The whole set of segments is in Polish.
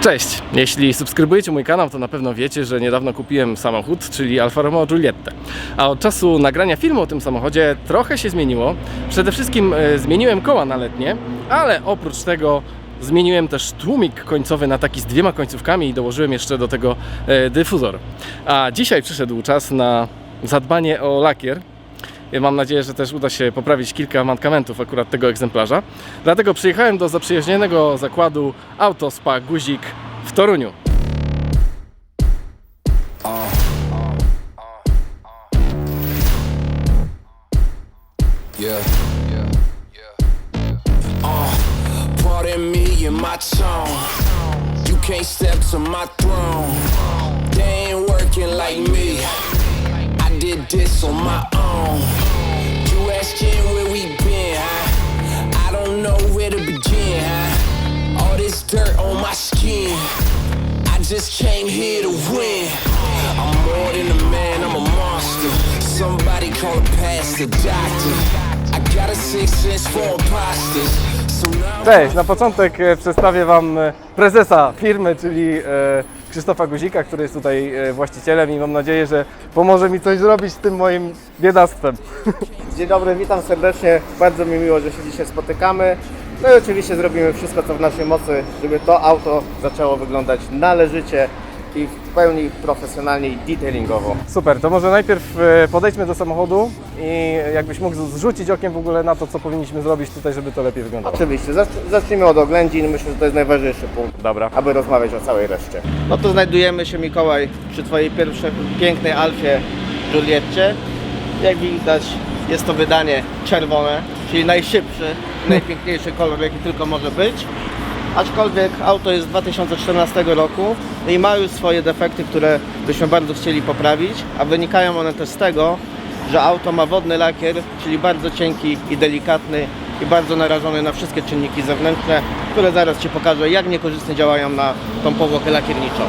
Cześć! Jeśli subskrybujecie mój kanał, to na pewno wiecie, że niedawno kupiłem samochód, czyli Alfa Romeo Giulietta. A od czasu nagrania filmu o tym samochodzie trochę się zmieniło. Przede wszystkim e, zmieniłem koła na letnie, ale oprócz tego zmieniłem też tłumik końcowy na taki z dwiema końcówkami i dołożyłem jeszcze do tego e, dyfuzor. A dzisiaj przyszedł czas na zadbanie o lakier. Mam nadzieję, że też uda się poprawić kilka mankamentów akurat tego egzemplarza. Dlatego przyjechałem do zaprzyjaźnionego zakładu Autospa Guzik w Toruniu. Uh, can't step to my throne. They ain't working like me. Did this on my own. You asking where we been, huh? I don't know where to begin, huh? All this dirt on my skin. I just came here to win. I'm more than a man, I'm a monster. Somebody call a pastor, doctor. I got a six sense for imposters. Cześć, na początek e, przedstawię Wam e, prezesa firmy, czyli e, Krzysztofa Guzika, który jest tutaj właścicielem i mam nadzieję, że pomoże mi coś zrobić z tym moim biedactwem. Dzień dobry, witam serdecznie. Bardzo mi miło, że się dzisiaj spotykamy. No i oczywiście zrobimy wszystko, co w naszej mocy, żeby to auto zaczęło wyglądać należycie i pełni profesjonalnie i detailingowo. Super, to może najpierw e, podejdźmy do samochodu i jakbyś mógł zrzucić okiem w ogóle na to, co powinniśmy zrobić tutaj, żeby to lepiej wyglądało. Oczywiście, zacz- zacznijmy od oględzin. Myślę, że to jest najważniejszy punkt, Dobra. aby rozmawiać o całej reszcie. No to znajdujemy się, Mikołaj, przy Twojej pierwszej pięknej Alfie Julietcie. Jak widać, jest to wydanie czerwone, czyli najszybszy, najpiękniejszy kolor, jaki tylko może być. Aczkolwiek auto jest z 2014 roku i ma już swoje defekty, które byśmy bardzo chcieli poprawić, a wynikają one też z tego, że auto ma wodny lakier, czyli bardzo cienki i delikatny i bardzo narażony na wszystkie czynniki zewnętrzne, które zaraz Ci pokażę, jak niekorzystnie działają na tą powłokę lakierniczą.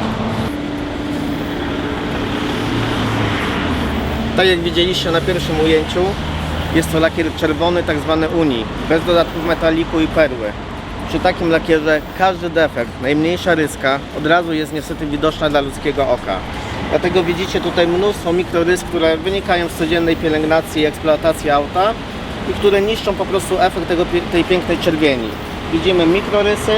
Tak jak widzieliście na pierwszym ujęciu, jest to lakier czerwony, tak zwany uni, bez dodatków metaliku i perły. Przy takim lakierze każdy defekt, najmniejsza ryska od razu jest niestety widoczna dla ludzkiego oka. Dlatego widzicie tutaj mnóstwo mikrorys, które wynikają z codziennej pielęgnacji i eksploatacji auta i które niszczą po prostu efekt tego, tej pięknej czerwieni. Widzimy mikrorysy,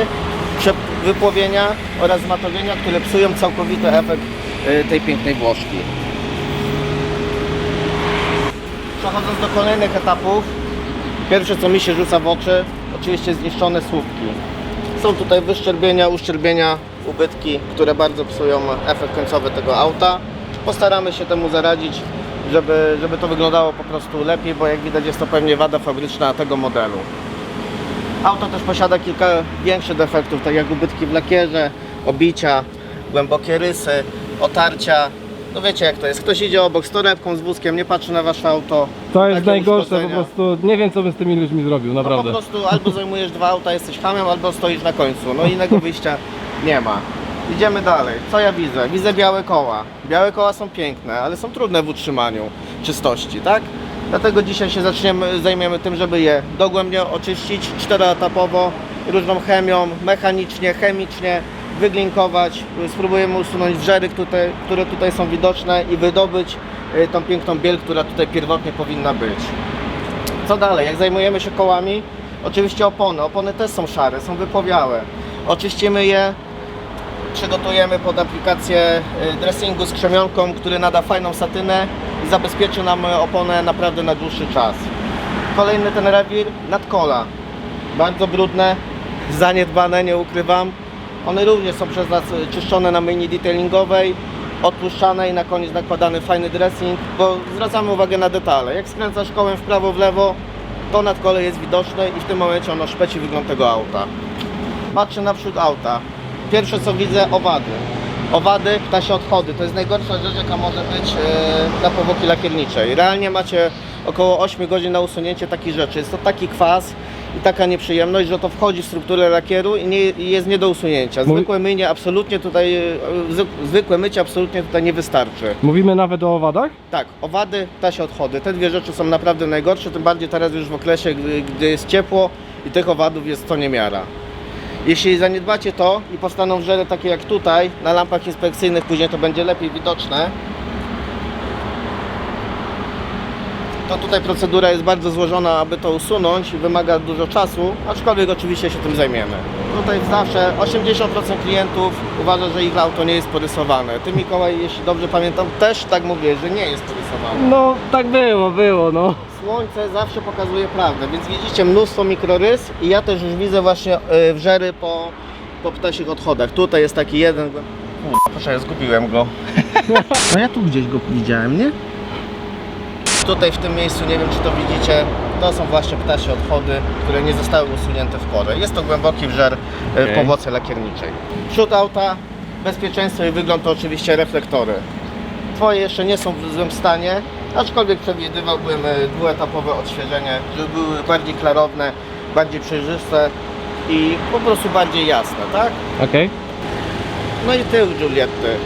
wypłowienia oraz matowienia, które psują całkowity efekt y, tej pięknej włożki. Przechodząc do kolejnych etapów, pierwsze co mi się rzuca w oczy, oczywiście zniszczone słupki. Są tutaj wyszczerbienia, uszczerbienia, ubytki, które bardzo psują efekt końcowy tego auta. Postaramy się temu zaradzić, żeby, żeby to wyglądało po prostu lepiej, bo jak widać jest to pewnie wada fabryczna tego modelu. Auto też posiada kilka większych defektów, tak jak ubytki w lakierze, obicia, głębokie rysy, otarcia. No wiecie jak to jest, ktoś idzie obok z torebką, z wózkiem, nie patrzy na wasze auto. To jest Takie najgorsze, po uszkodzenia. prostu nie wiem, co bym z tymi ludźmi zrobił, No po naprawdę. prostu albo zajmujesz dwa auta, jesteś hamem, albo stoisz na końcu. No innego wyjścia nie ma. Idziemy dalej. Co ja widzę? Widzę białe koła. Białe koła są piękne, ale są trudne w utrzymaniu czystości, tak? Dlatego dzisiaj się zaczniemy, zajmiemy tym, żeby je dogłębnie oczyścić czteroetapowo, różną chemią, mechanicznie, chemicznie, wyglinkować. Spróbujemy usunąć wrzery, które, które tutaj są widoczne i wydobyć y, tą piękną biel, która tutaj pierwotnie powinna być. Co dalej? Jak zajmujemy się kołami, oczywiście opony. Opony też są szare, są wypowiałe. Oczyścimy je, przygotujemy pod aplikację y, dressingu z krzemionką, który nada fajną satynę i zabezpieczy nam oponę naprawdę na dłuższy czas. Kolejny ten rewir, nadkola. Bardzo brudne, zaniedbane, nie ukrywam. One również są przez nas y, czyszczone na myjni detailingowej, odpuszczane i na koniec nakładany fajny dressing, bo zwracamy uwagę na detale. Jak skręcasz kołem w prawo, w lewo, to nadkole jest widoczne i w tym momencie ono szpeci wygląd tego auta. Patrzę naprzód auta. Pierwsze co widzę, owady. Owady, ptasie odchody. To jest najgorsza rzecz, jaka może być e, na powłoki lakierniczej. Realnie macie około 8 godzin na usunięcie takich rzeczy. Jest to taki kwas i taka nieprzyjemność, że to wchodzi w strukturę lakieru i, nie, i jest nie do usunięcia. Zwykłe mycie absolutnie tutaj, e, zwy- zwykłe mycie absolutnie tutaj nie wystarczy. Mówimy nawet o owadach? Tak, owady, ptasie odchody. Te dwie rzeczy są naprawdę najgorsze, tym bardziej teraz już w okresie, gdy, gdy jest ciepło i tych owadów jest co niemiara. Jeśli zaniedbacie to i powstaną wrzery takie jak tutaj, na lampach inspekcyjnych później to będzie lepiej widoczne, to tutaj procedura jest bardzo złożona, aby to usunąć i wymaga dużo czasu, aczkolwiek oczywiście się tym zajmiemy. Tutaj zawsze 80% klientów uważa, że ich auto nie jest porysowane. Ty Mikołaj, jeśli dobrze pamiętam, też tak mówię, że nie jest porysowane. No tak było, było, no. Słońce zawsze pokazuje prawdę, więc widzicie mnóstwo mikrorys i ja też już widzę właśnie y, wrzery po, po ptasich odchodach. Tutaj jest taki jeden... Kurde, Proszę, zgubiłem go. No ja tu gdzieś go widziałem, nie? Tutaj w tym miejscu, nie wiem czy to widzicie, to są właśnie ptasie odchody, które nie zostały usunięte w porę. Jest to głęboki wżer y, Okej. powocy lakierniczej. Przód auta, bezpieczeństwo i wygląd to oczywiście reflektory. Twoje jeszcze nie są w złym stanie, aczkolwiek przewidywałbym e, dwuetapowe odświeżenie, żeby były bardziej klarowne, bardziej przejrzyste i po prostu bardziej jasne, tak? Okej. No i tył Giulietty.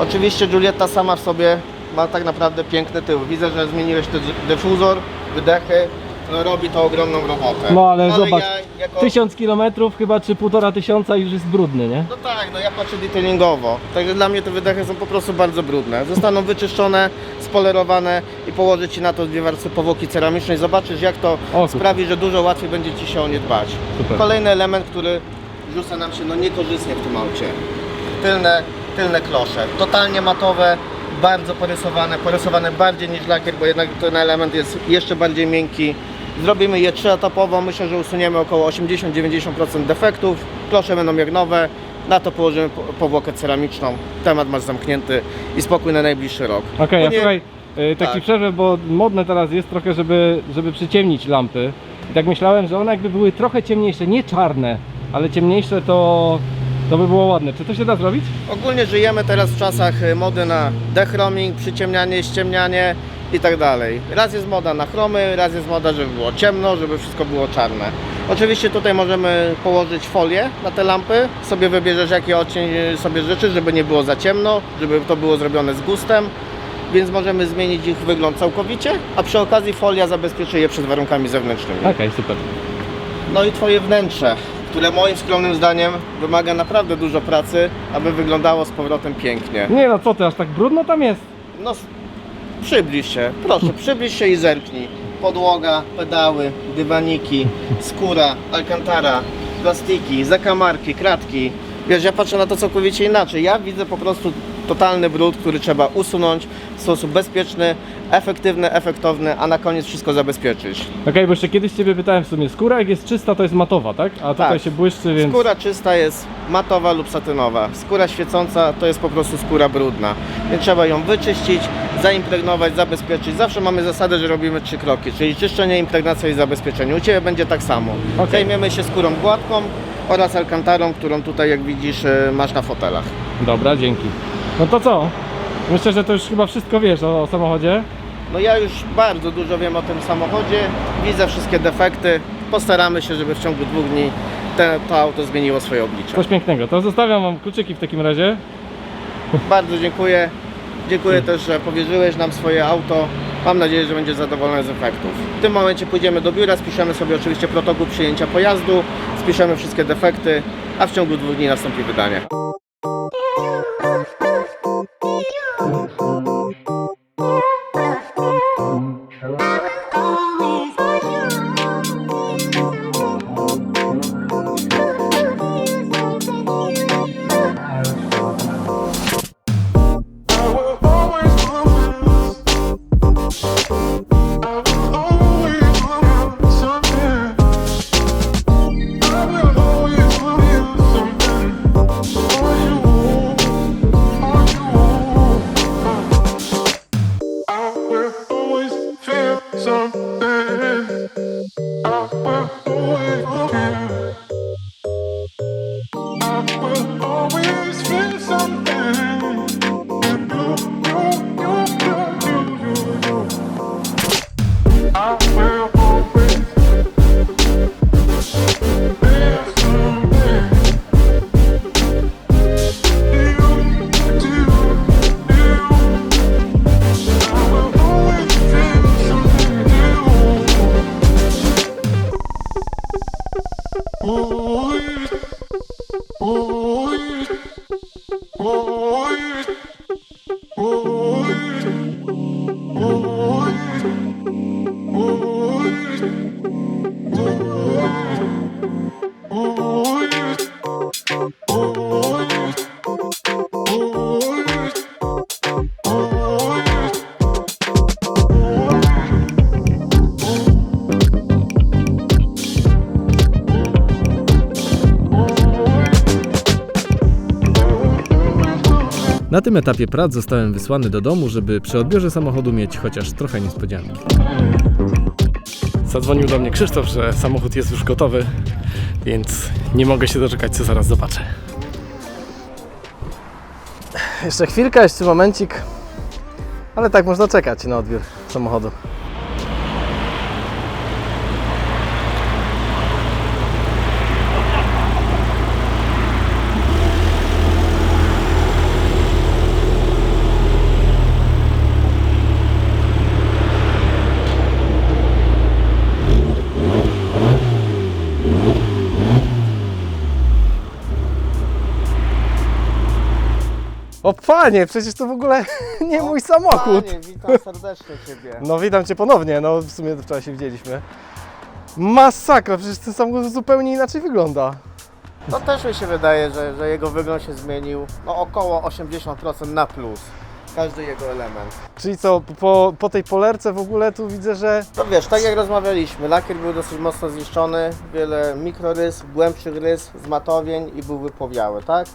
Oczywiście Giulietta sama w sobie ma tak naprawdę piękny tył. Widzę, że zmieniłeś ten dyfuzor, wydechy, no robi to ogromną robotę. No ale zobacz, ja jako... Tysiąc kilometrów chyba, czy półtora tysiąca już jest brudny, nie? No tak, no ja patrzę detailingowo. Także dla mnie te wydechy są po prostu bardzo brudne. Zostaną wyczyszczone, spolerowane i położę Ci na to dwie warstwy powłoki ceramicznej. Zobaczysz jak to O, sprawi, że dużo łatwiej będzie Ci się o nie dbać. Super. Kolejny element, który rzuca nam się no niekorzystnie w tym aucie. Tylne, tylne klosze. Totalnie matowe, bardzo porysowane, porysowane bardziej niż lakier, bo jednak ten element jest jeszcze bardziej miękki. Zrobimy je trzyetapowo, myślę, że usuniemy około 80-90% defektów. Klosze będą jak nowe, na to położymy po- powłokę ceramiczną. Temat masz zamknięty i spokój na najbliższy rok. Okej, Bo a nie- słuchaj, y, taki Tak. przerwę, bo modne teraz jest trochę, żeby, żeby przyciemnić lampy. I tak myślałem, że one jakby były trochę ciemniejsze, nie czarne, ale ciemniejsze to, to by było ładne. Czy to się da zrobić? Ogólnie żyjemy teraz w czasach y, mody na dechroming, przyciemnianie, ściemnianie i tak dalej. Raz jest moda na chromy, raz jest moda, żeby było ciemno, żeby wszystko było czarne. Oczywiście tutaj możemy położyć folię na te lampy, sobie wybierzesz jaki odcień y, sobie życzysz, żeby nie było za ciemno, żeby to było zrobione z gustem, więc możemy zmienić ich wygląd całkowicie, a przy okazji folia zabezpieczy je przed warunkami zewnętrznymi. Okej, super. No i Twoje wnętrze, które moim skromnym zdaniem wymaga naprawdę dużo pracy, aby wyglądało z powrotem pięknie. Nie no, co ty, aż tak brudno tam jest? No, s- przybliż się, proszę, przybliż się i zerknij. Podłoga, pedały, dywaniki, skóra, alcantara, plastiki, zakamarki, kratki. Wiesz, ja patrzę na to całkowicie inaczej. Ja widzę po prostu totalny brud, który trzeba usunąć w sposób bezpieczny, efektywny, efektowny, a na koniec wszystko zabezpieczyć. Okej, bo jeszcze kiedyś Ciebie pytałem w sumie, skóra jak jest czysta to jest matowa, tak? A tutaj Tak. się błyszczy, więc... Skóra czysta jest matowa lub satynowa. Skóra świecąca to jest po prostu skóra brudna. Więc trzeba ją wyczyścić, zaimpregnować, zabezpieczyć. Zawsze mamy zasadę, że robimy trzy kroki, czyli czyszczenie, impregnacja i zabezpieczenie. U Ciebie będzie tak samo. Okej. Zajmiemy się skórą gładką oraz alkantarą, którą tutaj jak widzisz y, masz na fotelach. Dobra, dzięki. No to co? Myślę, że to już chyba wszystko wiesz o, o samochodzie. No ja już bardzo dużo wiem o tym samochodzie, widzę wszystkie defekty. Postaramy się, żeby w ciągu dwóch dni te, to auto zmieniło swoje oblicze. Coś pięknego. To zostawiam Wam kluczyki w takim razie. Bardzo dziękuję. Dziękuję też, że powierzyłeś nam swoje auto. Mam nadzieję, że będzie zadowolony z efektów. W tym momencie pójdziemy do biura, spiszemy sobie oczywiście protokół przyjęcia pojazdu, spiszemy wszystkie defekty, a w ciągu dwóch dni nastąpi wydanie. Na Oh, tym etapie prac zostałem wysłany do domu, żeby przy odbiorze samochodu mieć chociaż trochę niespodzianki. Zadzwonił do mnie Krzysztof, że samochód jest już gotowy, więc nie mogę się doczekać, co zaraz zobaczę. Jeszcze chwilkę, jeszcze momencik, ale tak można czekać na odbiór samochodu. Panie, przecież to w ogóle nie mój samochód. Panie, witam serdecznie Ciebie. No witam Cię ponownie, no w sumie wczoraj się widzieliśmy. Masakra, przecież ten samochód zupełnie inaczej wygląda. To też mi się wydaje, że, że jego wygląd się zmienił no około 80% na plus. Każdy jego element. Czyli co, po, po tej polerce w ogóle tu widzę, że No wiesz, tak jak rozmawialiśmy, lakier był dosyć mocno zniszczony, wiele mikrorys, głębszych rys, zmatowień i był wypłowiały, tak?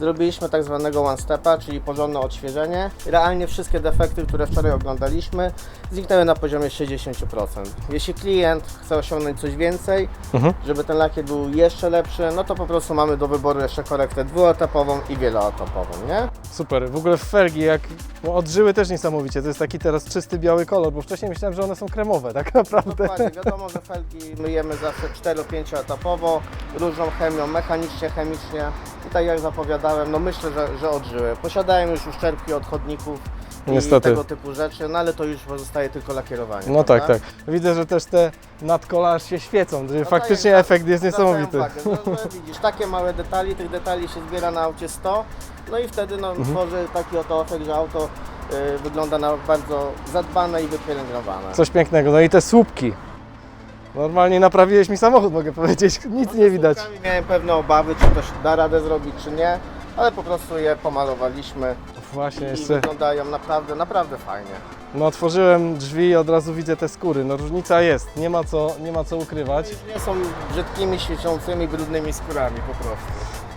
Zrobiliśmy tak zwanego one stepa, czyli porządne odświeżenie. Realnie wszystkie defekty, które wczoraj oglądaliśmy, zniknęły na poziomie 60%. Jeśli klient chce osiągnąć coś więcej, Mhm. żeby ten lakier był jeszcze lepszy, no to po prostu mamy do wyboru jeszcze korektę dwuetapową i wieloetapową, nie? super. W ogóle felgi jak no, odżyły też niesamowicie. To jest taki teraz czysty biały kolor, bo wcześniej myślałem, że one są kremowe, tak naprawdę. Dokładnie, wiadomo, że felgi myjemy zawsze 4-5 etapowo, różną chemią, mechanicznie, chemicznie i tak jak zapowiadałem, no myślę, że, że odżyły. Posiadałem już uszczerbki od chodników i Niestety. tego typu rzeczy, no ale to już pozostaje tylko lakierowanie. No tak, prawda? tak. Widzę, że też te nadkola aż się świecą, że No faktycznie tak, efekt jest zwracałem niesamowity. uwagę, no, no, widzisz, takie małe detali, tych detali się zbiera na aucie 100, no i wtedy no, Mhm. tworzy taki oto efekt, że auto y, wygląda na bardzo zadbane i wypielęgnowane. Coś pięknego. No i te słupki. Normalnie naprawiłeś mi samochód, mogę powiedzieć. Nic nie widać. Miałem pewne obawy, czy to się da radę zrobić, czy nie, ale po prostu je pomalowaliśmy Właśnie i jeszcze. wyglądają naprawdę, naprawdę fajnie. No otworzyłem drzwi i od razu widzę te skóry. No różnica jest, nie ma co, nie ma co ukrywać. Nie są brzydkimi, świecącymi, brudnymi skórami po prostu.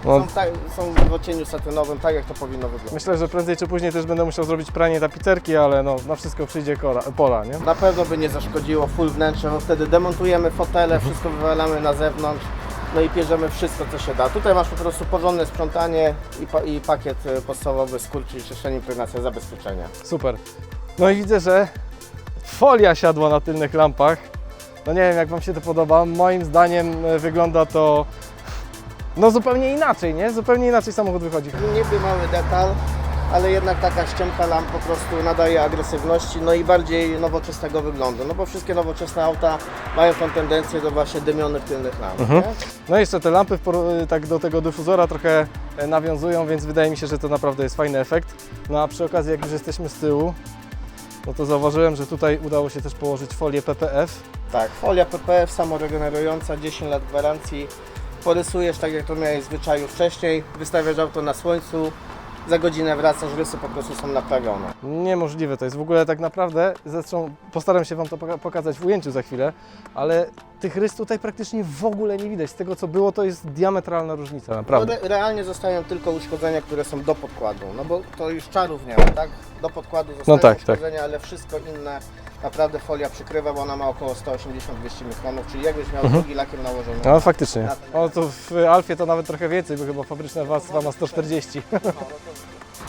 No, Są, tak, są w odcieniu satynowym, tak jak to powinno wyglądać. myślę, że prędzej czy później też będę musiał zrobić pranie tapicerki, ale no na wszystko przyjdzie kora, pora, nie? Na pewno by nie zaszkodziło full wnętrze, bo wtedy demontujemy fotele, wszystko wywalamy na zewnątrz, no i bierzemy wszystko co się da. Tutaj masz po prostu porządne sprzątanie i, pa, i pakiet y, podstawowy skór, czyli czyszczenie, impregnacja, zabezpieczenia. Super. No i widzę, że folia siadła na tylnych lampach. No nie wiem, jak Wam się to podoba. Moim zdaniem e, wygląda to no zupełnie inaczej, nie? Zupełnie inaczej samochód wychodzi. Niby mały detal, ale jednak taka ściemka lamp po prostu nadaje agresywności, no i bardziej nowoczesnego wyglądu, no bo wszystkie nowoczesne auta mają tą tendencję do właśnie dymionych tylnych lamp, Mhm. No i jeszcze te lampy tak do tego dyfuzora trochę e, nawiązują, więc wydaje mi się, że to naprawdę jest fajny efekt. No a przy okazji, jak już jesteśmy z tyłu, no to zauważyłem, że tutaj udało się też położyć folię PPF. Tak, folia PPF samoregenerująca, 10 lat gwarancji. Porysujesz tak jak to miałeś w zwyczaju wcześniej, wystawiasz auto na słońcu, za godzinę wracasz, rysy po prostu są naprawione. Niemożliwe to jest. W ogóle tak naprawdę, zresztą postaram się Wam to poka- pokazać w ujęciu za chwilę, ale tych rys tutaj praktycznie w ogóle nie widać. Z tego co było, to jest diametralna różnica, No, naprawdę. re, realnie zostają tylko uszkodzenia, które są do podkładu, no bo to już czarów nie ma, tak? Do podkładu zostają No tak, tak. uszkodzenia, ale wszystko inne naprawdę folia przykrywa, bo ona ma około 180-200 mikronów, czyli jakbyś miał drugi lakier nałożony. Mhm. No faktycznie. O, to w Alfie to nawet trochę więcej, bo chyba fabryczna warstwa ma 140. No, no to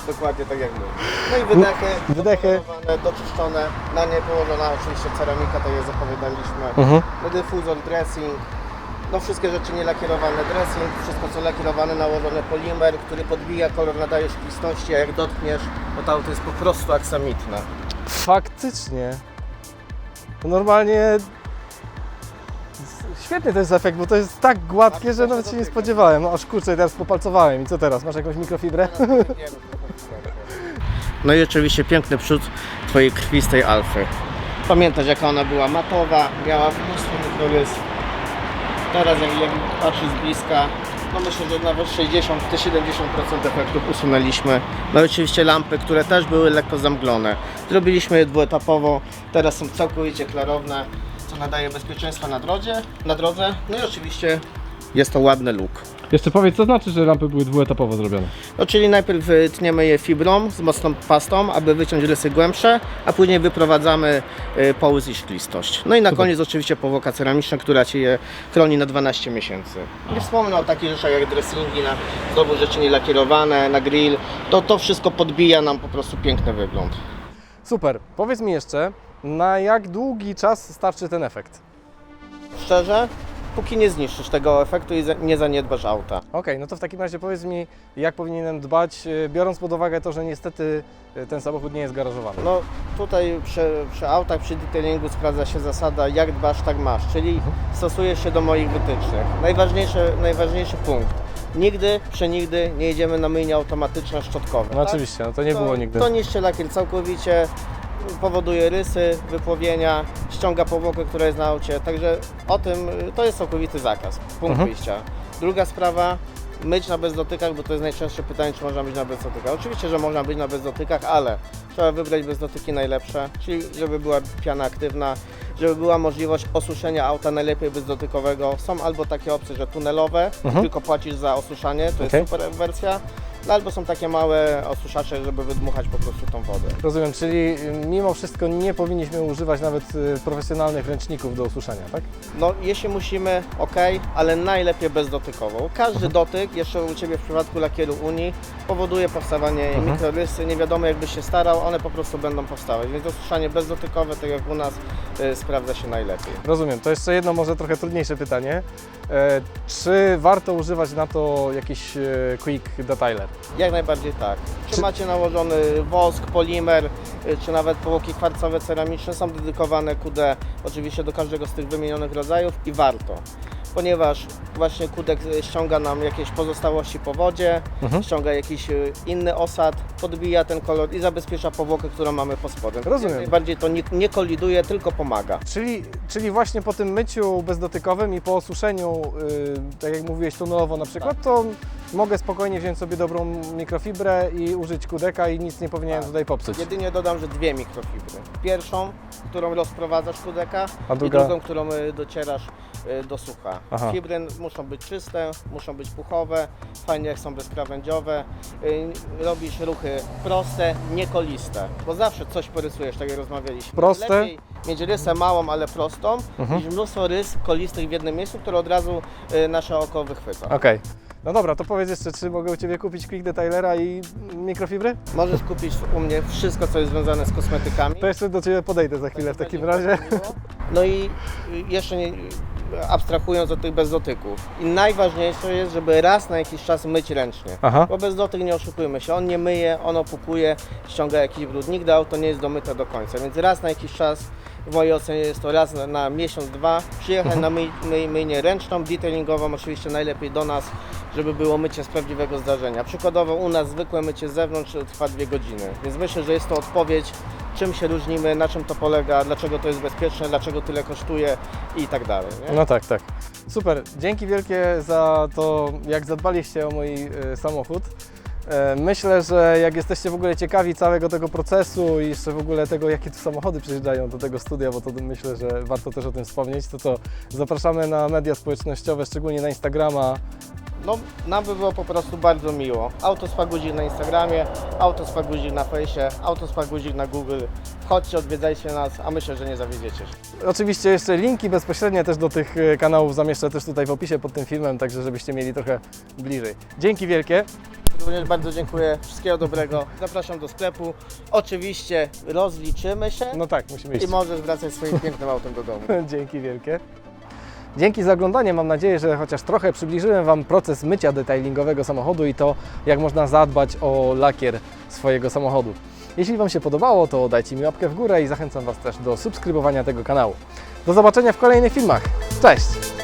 dokładnie tak jak było. No i wydechy, Wydechy. doczyszczone, na nie położona oczywiście ceramika, tak jak zapowiadaliśmy. Mhm. No dyfuzor, dressing, no wszystkie rzeczy nielakierowane, dressing, wszystko co lakierowane, nałożony polimer, który podbija kolor, nadaje szklistości, a jak dotkniesz, to to auto jest po prostu aksamitne. Faktycznie. Normalnie świetny to jest efekt, bo to jest tak gładkie, że nawet się nie spodziewałem. No aż kurczę, teraz popalcowałem. I co teraz? Masz jakąś mikrofibrę? No i oczywiście piękny przód Twojej krwistej alfy. Pamiętasz jaka ona była matowa, miała mnóstwo mikrorys. Teraz jak, jak patrzysz z bliska, no myślę, że nawet 60 te 70% efektów usunęliśmy. No i oczywiście lampy, które też były lekko zamglone. Zrobiliśmy je dwuetapowo, teraz są całkowicie klarowne, co nadaje bezpieczeństwa na drodze. Na drodze. No i oczywiście jest to ładny look. Jeszcze powiedz, co znaczy, że lampy były dwuetapowo zrobione? No, czyli najpierw tniemy je fibrą z mocną pastą, aby wyciąć rysy głębsze, a później wyprowadzamy y, połysk i szklistość. No i na Super. koniec oczywiście powłoka ceramiczna, która Ci je chroni na 12 miesięcy. Nie wspomnę o takich rzeczach jak dressingi, na znowu rzeczy nielakierowane, na grill. To, to wszystko podbija nam po prostu piękny wygląd. Super. Powiedz mi jeszcze, na jak długi czas starczy ten efekt? Szczerze, póki nie zniszczysz tego efektu i za- nie zaniedbasz auta. Okej, no to w takim razie powiedz mi, jak powinienem dbać, e, biorąc pod uwagę to, że niestety e, ten samochód nie jest garażowany. No tutaj przy, przy autach, przy detailingu sprawdza się zasada jak dbasz, tak masz, czyli stosujesz się do moich wytycznych. Najważniejszy, najważniejszy punkt. Nigdy, przenigdy nie jedziemy na myjnie automatyczne, szczotkowe. No tak? oczywiście, no to nie było nigdy. To niszczy lakier całkowicie, powoduje rysy, wypłowienia, ściąga powłokę, która jest na aucie, także o tym, to jest całkowity zakaz, punkt Mhm. wyjścia. Druga sprawa, myć na bezdotykach, bo to jest najczęstsze pytanie, czy można być na bezdotykach. Oczywiście, że można być na bezdotykach, ale trzeba wybrać bezdotyki najlepsze, czyli żeby była piana aktywna, żeby była możliwość osuszenia auta najlepiej bezdotykowego. Są albo takie opcje, że tunelowe, Mhm. tylko płacisz za osuszanie, to Okej. jest super wersja, no, albo są takie małe osuszacze, żeby wydmuchać po prostu tą wodę. Rozumiem, czyli y, mimo wszystko nie powinniśmy używać nawet y, profesjonalnych ręczników do ususzania, tak? No, jeśli musimy, ok, ale najlepiej bezdotykowo. Każdy dotyk, jeszcze u Ciebie w przypadku lakieru Unii, powoduje powstawanie Mhm. mikrorysy. Nie wiadomo, jakbyś się starał, one po prostu będą powstawać. Więc osuszanie bezdotykowe, tak jak u nas, y, sprawdza się najlepiej. Rozumiem. To jeszcze jedno może trochę trudniejsze pytanie. E, czy warto używać na to jakiś e, quick detailer? Jak najbardziej tak. Czy, Czy- macie nałożony wosk, polimer, y, czy nawet powłoki kwarcowe, ceramiczne, są dedykowane QD oczywiście do każdego z tych wymienionych rodzajów i warto. Ponieważ właśnie kudek y, ściąga nam jakieś pozostałości po wodzie, Mhm. ściąga jakiś y, inny osad, podbija ten kolor i zabezpiecza powłokę, którą mamy po spodem. Rozumiem. Jak Najbardziej to nie, nie koliduje, tylko pomaga. Czyli, czyli właśnie po tym myciu bezdotykowym i po osuszeniu, y, tak jak mówiłeś, tunelowo na przykład, to mogę spokojnie wziąć sobie dobrą mikrofibrę i użyć kudeka i nic nie powinienem Tak. tutaj popsuć. Jedynie dodam, że dwie mikrofibry. Pierwszą, którą rozprowadzasz kudeka A i druga? drugą, którą y, docierasz do sucha. Aha. Fibry muszą być czyste, muszą być puchowe, fajnie jak są bezkrawędziowe. Y, Robisz ruchy proste, niekoliste, bo zawsze coś porysujesz, tak jak rozmawialiśmy. Proste? Lepiej mieć rysę małą, ale prostą, Mhm. niż mnóstwo rys kolistych w jednym miejscu, które od razu y, nasze oko wychwyca. Okej. No dobra, to powiedz jeszcze, czy mogę u Ciebie kupić quick detailera i mikrofibry? Możesz kupić u mnie wszystko, co jest związane z kosmetykami. To jeszcze do Ciebie podejdę za chwilę w takim razie. No i jeszcze nie, abstrahując od tych bezdotyków. I najważniejsze jest, żeby raz na jakiś czas myć ręcznie. Aha. Bo bezdotyk nie oszukujmy się, on nie myje, on opukuje, ściąga jakiś brud. Nigdy auto nie jest domyte do końca, więc raz na jakiś czas, w mojej ocenie jest to raz na, miesiąc, dwa, przyjechać na myj, myj, myjnię ręczną, detailingową, oczywiście najlepiej do nas, żeby było mycie z prawdziwego zdarzenia. Przykładowo u nas zwykłe mycie z zewnątrz trwa dwie godziny, więc myślę, że jest to odpowiedź, czym się różnimy, na czym to polega, dlaczego to jest bezpieczne, dlaczego tyle kosztuje i tak dalej. Nie? No tak, tak. Super. Dzięki wielkie za to, jak zadbaliście o mój y, samochód. E, Myślę, że jak jesteście w ogóle ciekawi całego tego procesu i jeszcze w ogóle tego, jakie tu samochody przyjeżdżają do tego studia, bo to myślę, że warto też o tym wspomnieć, to co, zapraszamy na media społecznościowe, szczególnie na Instagrama. No, nam by było po prostu bardzo miło. Autospaguzik na Instagramie, Autospaguzik na fejsie, Autospaguzik na Google. Chodźcie, odwiedzajcie nas, a myślę, że nie zawiedziecie się. Oczywiście jeszcze linki bezpośrednie też do tych e, kanałów zamieszczę też tutaj w opisie pod tym filmem, także żebyście mieli trochę bliżej. Dzięki wielkie. Również bardzo dziękuję, wszystkiego dobrego. Zapraszam do sklepu. Oczywiście rozliczymy się No tak, musimy iść. i możesz wracać swoim pięknym autem do domu. Dzięki wielkie. Dzięki za oglądanie. Mam nadzieję, że chociaż trochę przybliżyłem Wam proces mycia detailingowego samochodu i to, jak można zadbać o lakier swojego samochodu. Jeśli Wam się podobało, to dajcie mi łapkę w górę i zachęcam Was też do subskrybowania tego kanału. Do zobaczenia w kolejnych filmach. Cześć!